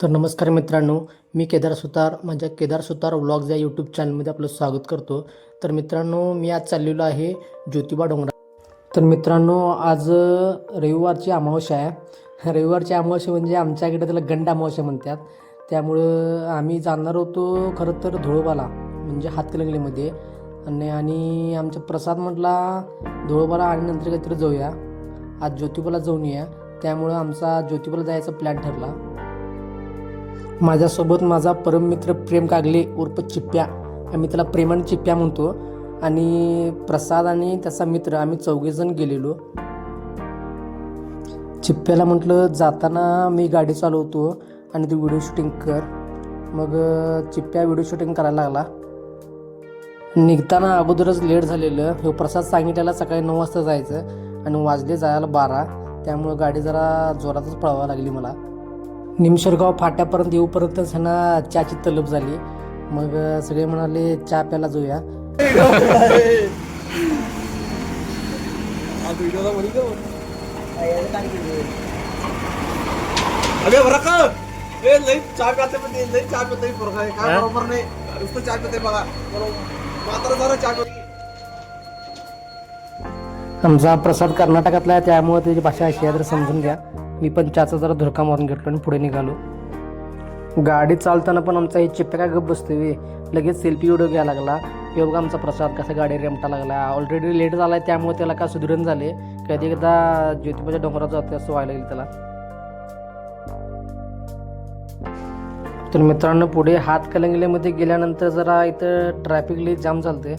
तर नमस्कार मित्रांनो मी केदार सुतार माझ्या केदार सुतार व्लॉग्ज या यूट्यूब चॅनलमध्ये आपलं स्वागत करतो. तर मित्रांनो मी आज चाललेलो आहे ज्योतिबा डोंगरा. तर मित्रांनो आज रविवारची अमावस्या आहे. रविवारची अमावस्या म्हणजे आमच्याकडे त्याला गंड अमावस्या म्हणतात. त्यामुळं आम्ही जाणार होतो खरं तर धुळोबाला म्हणजे हातकलंगलीमध्ये आणि आणि आमचा प्रसाद म्हटला धुळोबाला आणि नंतर काहीतरी जाऊया. आज ज्योतिबाला जाऊन या त्यामुळं आमचा ज्योतिबाला जायचा प्लॅन ठरला. माझ्यासोबत माझा परममित्र प्रेम कागले उर्फ चिप्प्या आम्ही त्याला प्रेमाने चिप्प्या म्हणतो. आणि प्रसाद आणि त्याचा मित्र आम्ही चौघेजण गेलेलो. चिप्प्याला म्हटलं जाताना मी गाडी चालवतो आणि तू व्हिडिओ शूटिंग कर. मग चिप्प्या व्हिडिओ शूटिंग करायला लागला. निघताना अगोदरच लेट झालेलं. हे प्रसाद सांगितलेला सकाळी नऊ वाजता जायचं आणि वाजले जायला बारा. त्यामुळं गाडी जरा जोरातच पळवावं लागली मला. निमशेरगाव फाट्यापर्यंत येऊपर्यंत ह्यांना चहाची तलब झाली. मग सगळे म्हणाले चहा प्यायला जाऊया. अबे बरं का? ए लई चहा प्याते पण ते लई चहा पिते पोरगा. आहे. काय बरोबर नाही. नुसतं चहा पिते बघा. बरोबर. मात्र जरा चहा पिते आमचा प्रसाद कर्नाटकातला आहे त्यामुळे त्याची भाषा अशी आहे तर समजून घ्या. मी पण चहाचा जरा धुरका मारून घेतलो आणि पुढे निघालो. गाडी चालताना पण आमचा हे चिप्प्या काय गप बसतोय लगेच सेल्फी व्हिडिओ घ्यायला लागला. हे बघा आमचा प्रसाद कसा गाडी रेमटा लागला. ऑलरेडी लेट झाला आहे त्यामुळे त्याला काय सुधरण झाले. कधी एकदा ज्योतिबाच्या डोंगरात जाते असं व्हायला गेलं त्याला. तर मित्रांनो पुढे हात कलंगलेमध्ये गेल्यानंतर जरा इथं ट्रॅफिक लई जाम चालते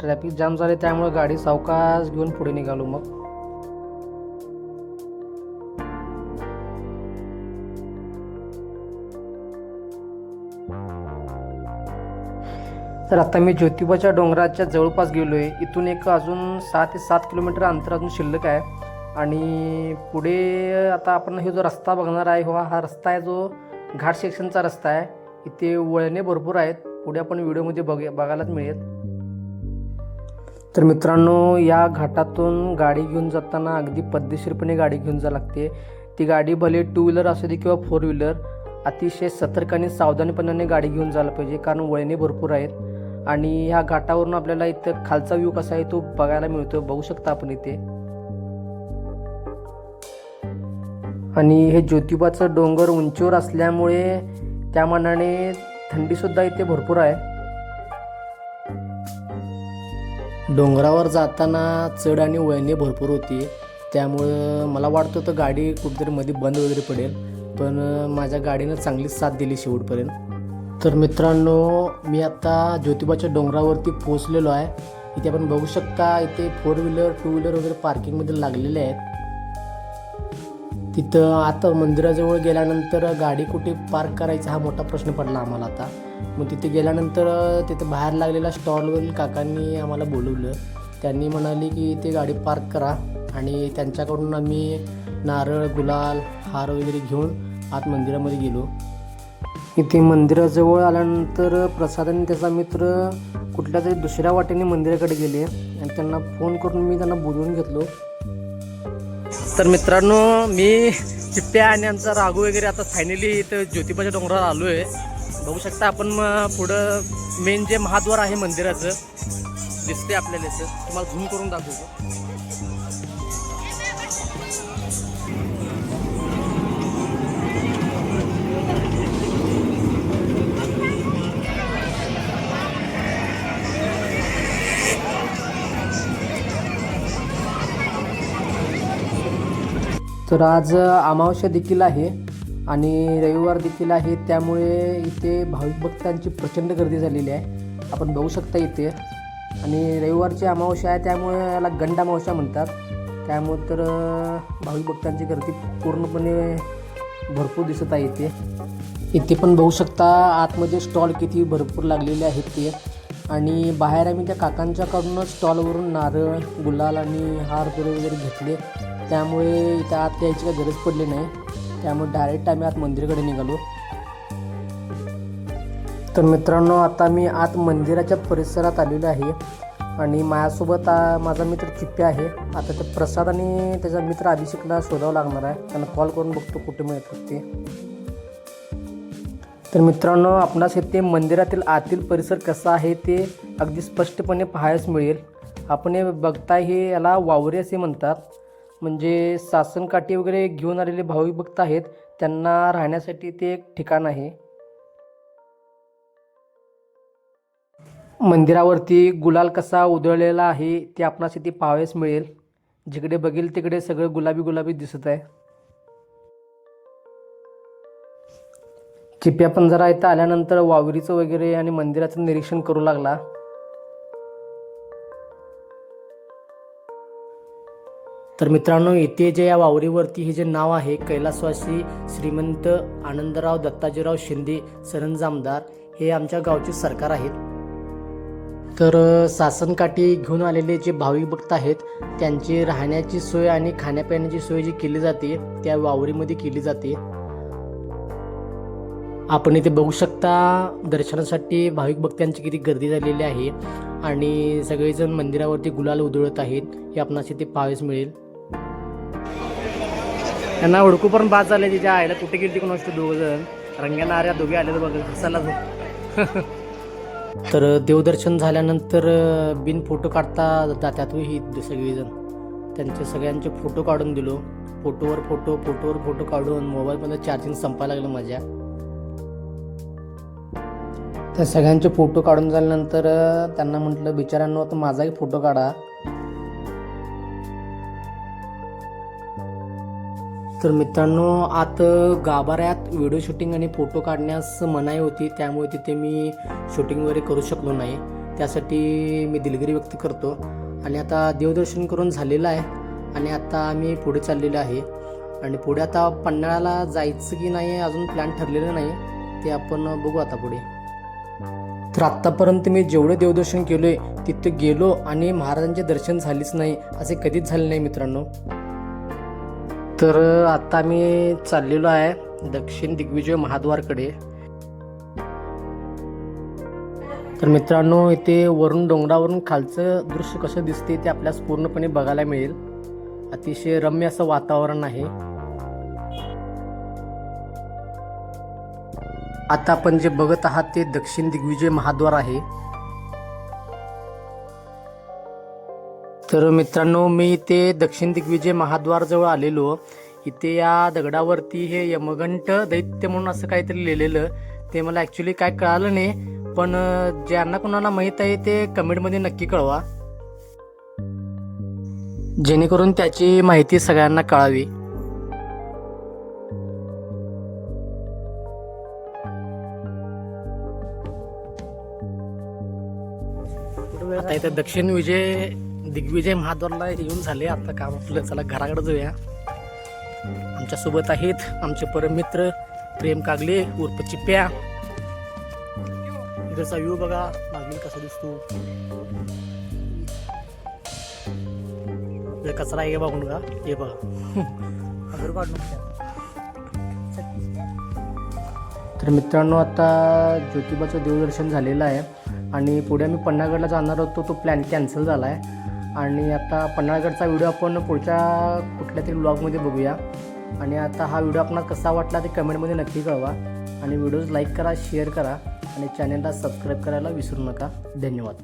ट्रॅफिक जाम झाले त्यामुळे गाडी सावकाश घेऊन पुढे निघालो मग. तर आता मी ज्योतिबाच्या डोंगराच्या जवळपास गेलो आहे इथून एक अजून सहा ते सात किलोमीटर अंतर अजून शिल्लक आहे. आणि पुढे आता आपण हे जो रस्ता बघणार आहे हो हा रस्ता आहे जो घाट सेक्शनचा रस्ता आहे. इथे वळणे भरपूर आहेत. पुढे आपण व्हिडिओमध्ये बघ बघायलाच मिळेल. तर मित्रांनो या घाटातून गाडी घेऊन जाताना अगदी पद्धतशीरपणे गाडी घेऊन जा लागते. ती गाडी भले टू व्हीलर असू दे किंवा फोर व्हीलर अतिशय सतर्क आणि सावधानीपणाने गाडी घेऊन जायला पाहिजे. कारण वळणे भरपूर आहेत. आणि ह्या घाटावरून आपल्याला इथं खालचा व्ह्यू कसा आहे तो बघायला मिळतो बघू शकता आपण इथे. आणि हे ज्योतिबाचं डोंगर उंचीवर असल्यामुळे त्या मानाने थंडीसुद्धा इथे भरपूर आहे. डोंगरावर जाताना चढ आणि वळणे भरपूर होती. त्यामुळं मला वाटतं तर गाडी कुठेतरी मध्ये बंद वगैरे पडेल. पण माझ्या गाडीनं चांगलीच साथ दिली शेवटपर्यंत. तर मित्रांनो मी आता ज्योतिबाच्या डोंगरावरती पोचलेलो आहे. इथे आपण बघू शकता इथे फोर व्हीलर टू व्हीलर वगैरे पार्किंगमध्ये लागलेले आहेत. तिथं आता मंदिराजवळ गेल्यानंतर गाडी कुठे पार्क करायचा हा मोठा प्रश्न पडला आम्हाला आता. मग तिथे गेल्यानंतर तिथे बाहेर लागलेल्या स्टॉलवरील काकांनी आम्हाला बोलवलं. त्यांनी म्हणाले की इथे गाडी पार्क करा आणि त्यांच्याकडून आम्ही नारळ गुलाल हार वगैरे घेऊन आत मंदिरामध्ये गेलो. इथे मंदिराजवळ आल्यानंतर प्रसाद आणि त्याचा मित्र कुठल्या तरी दुसऱ्या वाटेने मंदिराकडे गेले. आणि त्यांना फोन करून मी त्यांना बोलवून घेतलो. तर मित्रांनो मी चिप्प्या आणि आमचा राघू वगैरे आता फायनली इथं ज्योतिबाच्या डोंगरावर आलो आहे बघू शकता आपण मग पुढं मेन जे महाद्वार आहे मंदिराचं दिसते आपल्याला इथं. तुम्हाला झूम करून दाखवतो. तर आज अमावस्या देखील आहे आणि रविवार देखील आहे. त्यामुळे इथे भाविक भक्तांची प्रचंड गर्दी झालेली आहे. आपण बघू शकता इथे. आणि रविवारची अमावस्या आहे त्यामुळे याला गंड अमावस्या म्हणतात. त्यामुळे तर भाविक भक्तांची गर्दी पूर्णपणे भरपूर दिसत आहे इथे. इथे पण बघू शकता आतमध्ये स्टॉल किती भरपूर लागलेले आहेत ते. आणि बाहेर आम्ही त्या काकांच्याकडूनच स्टॉलवरून नारळ गुलाल आणि हार वगैरे वगैरे घेतले. त्यामुळे इथं आत यायची काही गरज पडली नाही. त्यामुळे डायरेक्ट आम्ही आत मंदिराकडे निघालो. तर मित्रांनो आता मी आत मंदिराच्या परिसरात आलेलो आहे. आणि माझ्यासोबत आ, माझा मित्र चिप्प्या आहे. आता ते प्रसाद आणि त्याचा मित्र अभिषेकला शोधावं लागणार आहे. त्यांना कॉल करून बघतो कुठे मिळतात ते. तर मित्रांनो आपणास येथे मंदिरातील आतील परिसर कसा आहे ते अगदी स्पष्टपणे पाहायस मिळेल. आपण हे बघताय हे याला वावरे असे म्हणतात. म्हणजे सासनकाठी वगैरे घेऊन आलेले भाविक भक्त आहेत त्यांना राहण्यासाठी ते एक ठिकाण आहे. मंदिरावरती गुलाल कसा उधळलेला आहे ते आपणास इथे पाहावयास मिळेल. जिकडे बघेल तिकडे सगळं गुलाबी गुलाबी दिसत आहे. चिप्या पण जरा इथं आल्यानंतर वावरीचं वगैरे आणि मंदिराचं निरीक्षण करू लागला. तर मित्रांनो येथे जे या वावरीवरती हे जे नाव आहे कैलासवासी श्रीमंत आनंदराव दत्ताजीराव शिंदे सरंजामदार हे आमच्या गावचे सरकार आहेत. तर सासनकाठी घेऊन आलेले जे भाविक भक्त आहेत त्यांची राहण्याची सोय आणि खाण्यापिण्याची सोय जी केली जाते त्या वावरीमध्ये केली जाते. आपण इथे बघू शकता दर्शनासाठी भाविक भक्तांची किती गर्दी झालेली आहे आणि सगळेजण मंदिरावरती गुलाल उधळत आहेत. हे आपणास इथे पाहावेस मिळेल. त्यांना ओळखू पण बाद झाले तिच्या आईला कुठे गेली कोण असतो दोघ जण? रंग्याना आऱ्या दोघे आले तर बघ. हसायला तर देवदर्शन झाल्यानंतर बिन फोटो काढता जातात ही सगळेजण. त्यांचे सगळ्यांचे फोटो काढून दिलो. फोटोवर फोटो फोटोवर फोटो काढून मोबाईलमध्ये चार्जिंग संपायला लागलं माझ्या. त्या सगळ्यांचे फोटो काढून झाल्यानंतर त्यांना म्हटलं बिचाऱ्यांनो आता माझाही फोटो काढा. तर मित्रांनो आत गाभाऱ्यात व्हिडिओ शूटिंग आणि फोटो काढण्यास मनाई होती त्यामुळे तिथे मी शूटिंग वगैरे करू शकलो नाही. त्यासाठी मी दिलगिरी व्यक्त करतो. आणि आता देवदर्शन करून झालेलं आहे आणि आता आम्ही पुढे चाललेलो आहे. आणि पुढे आता पन्हाळ्याला जायचं की नाही अजून प्लॅन ठरलेलं नाही ते आपण बघू आता पुढे. तर आत्तापर्यंत मी जेवढं देवदर्शन केलं आहे तिथं गेलो आणि महाराजांचे दर्शन झालेच नाही असे कधीच झाले नाही मित्रांनो. तर आत्ता मी चाललेलो आहे दक्षिण दिग्विजय महाद्वारकडे. तर मित्रांनो इथे वरून डोंगरावरून खालचं दृश्य कसं दिसते ते आपल्यास पूर्णपणे बघायला मिळेल. अतिशय रम्य असं वातावरण आहे. आता आपण जे बघत आहात ते दक्षिण दिग्विजय महाद्वार आहे. तर मित्रांनो मी ते दक्षिण दिग्विजय महाद्वार जवळ आलेलो. इथे या दगडावरती हे यमघंट दैत्य म्हणून असं काहीतरी लिहिलेलं. ते मला ॲक्च्युली काय कळालं नाही पण ज्यांना कोणाला माहीत आहे ते कमेंटमध्ये नक्की कळवा. जेणेकरून त्याची माहिती सगळ्यांना कळावी. आता इथं दक्षिण विजय दिग्विजय महाद्वारला येऊन झाले. आता काम आपलं चला घराकडे जाऊया. आमच्यासोबत आहेत आमचे परममित्र प्रेम कागले उर्फ चिप्या. इकडचा व्ह्यू बघा मागील कसा दिसतो. कचरा आहे बघून का हे बघा. तर मित्रांनो आता ज्योतिबाचं देवदर्शन झालेलं आहे. आणि पुढे आम्ही पन्हाळगडला जाणार होतो तो प्लॅन कॅन्सल झाला आहे आणि आता पन्हाळगडचा व्हिडिओ आपण पुढच्या कुठल्या तरी ब्लॉगमध्ये बघूया. आणि आता हा व्हिडिओ आपला कसा वाटला ते कमेंटमध्ये नक्की कळवा. आणि व्हिडिओज लाईक करा शेअर करा. आणि चॅनलला सबस्क्राईब करायला विसरू नका. धन्यवाद.